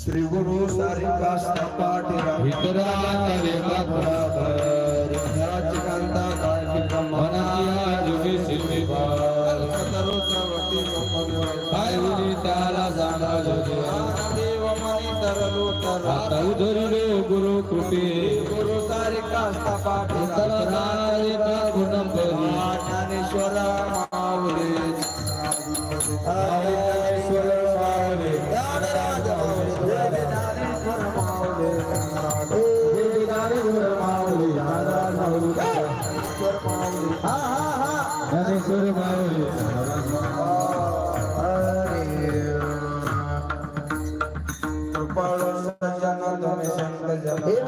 श्री गुरु सारिका पाठी वितरातरे कांता आता उधरिलो गुरु कृपे. गुरु सारिका पाठी वितरातरे का गुणम करी ज्ञानेश्वर माऊली. ज्ञानेश्वर माऊली. ज्ञानराज माऊली. ज्ञानेश्वर माऊली. ज्ञानेश्वर माऊली. महाराज माऊली. ज्ञानेश्वर माऊली. हा हा हा ज्ञानेश्वर माऊली.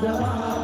हे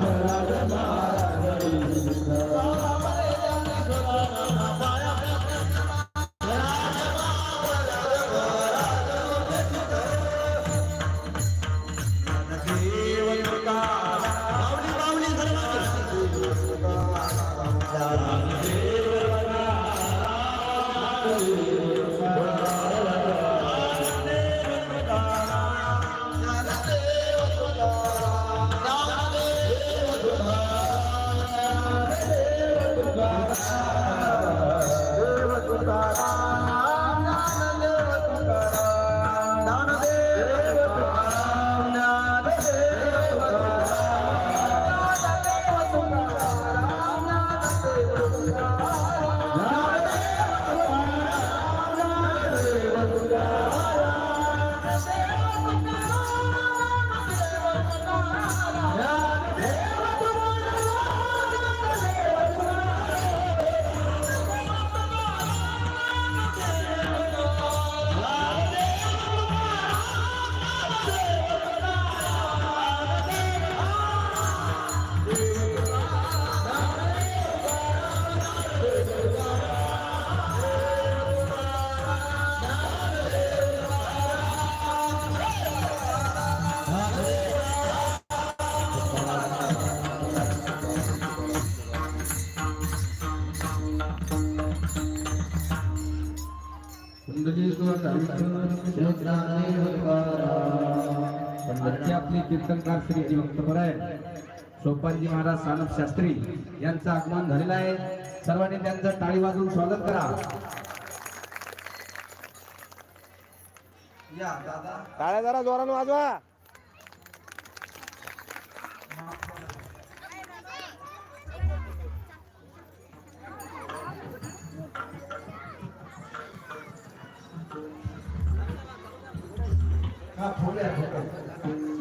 आपले कीर्तनकार श्री भक्तपरायण सोपानजी महाराज सानप शास्त्री यांचं आगमन झालेलं आहे. सर्वांनी त्यांचं टाळी वाजवून स्वागत करा. या दादा. टाळ्या जरा जोरानं वाजवा.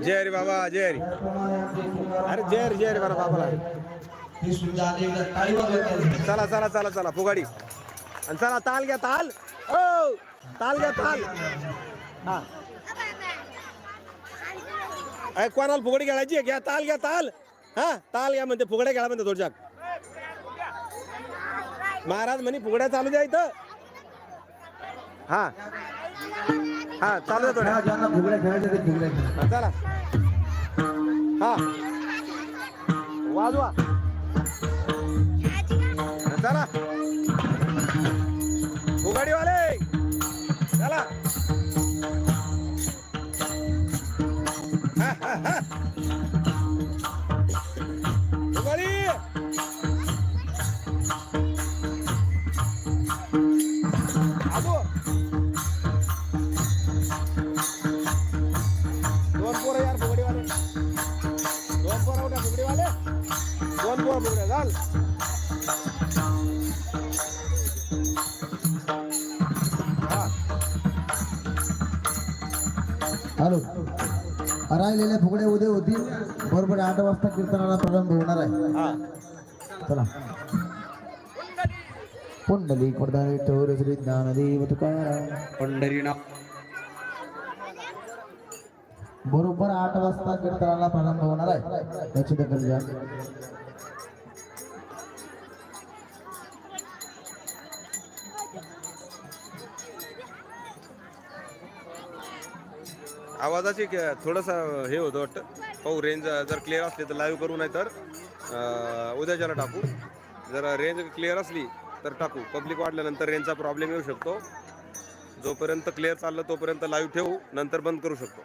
जय हरी बाबा जय हरी. अरे जय हरी जय हरी बरं बाबाला. चला चला चला चला फुगाडी. आणि चला ताल घ्या ताल. ओ ताल घ्या ताल. हा. अय कोणाला फुगडी खेळायची घ्या ताल घ्या ताल. हा ताल घ्या म्हणते फुगड्या खेळा म्हणते थोडशाक महाराज म्हणे फुगड्या चालू द्या इथं. हा. हा चालू द्या थोड्या ज्यांना फुगड्या खेळायच्या ते फुगड्या खेळा. हा, चला. हा. वाजवा. चला. फुगाडीवाले! दोन पोरं यार फुगडीवाले दोन हॅलो. राहिलेल्या फुगड्या उद्या होती बरोबर आठ वाजता कीर्तनाला प्रारंभ होणार आहे. चला. पुंडली पडदारे ठोर श्री ज्ञानदेव तुकाराम. पंढरीनाथ बरोबर आठ वाजता कीर्तनाला प्रारंभ होणार आहे. याची दखल घ्या. आवाजाची थोडासा हे होतं वाटतं. पाहू रेंज जर क्लिअर असली तर लाईव्ह करू नाही तर उद्याच्याला टाकू. जर रेंज क्लिअर असली तर टाकू. पब्लिक वाढल्यानंतर रेंजचा प्रॉब्लेम येऊ शकतो. जोपर्यंत क्लिअर चाललं तोपर्यंत लाईव्ह ठेवू नंतर बंद करू शकतो.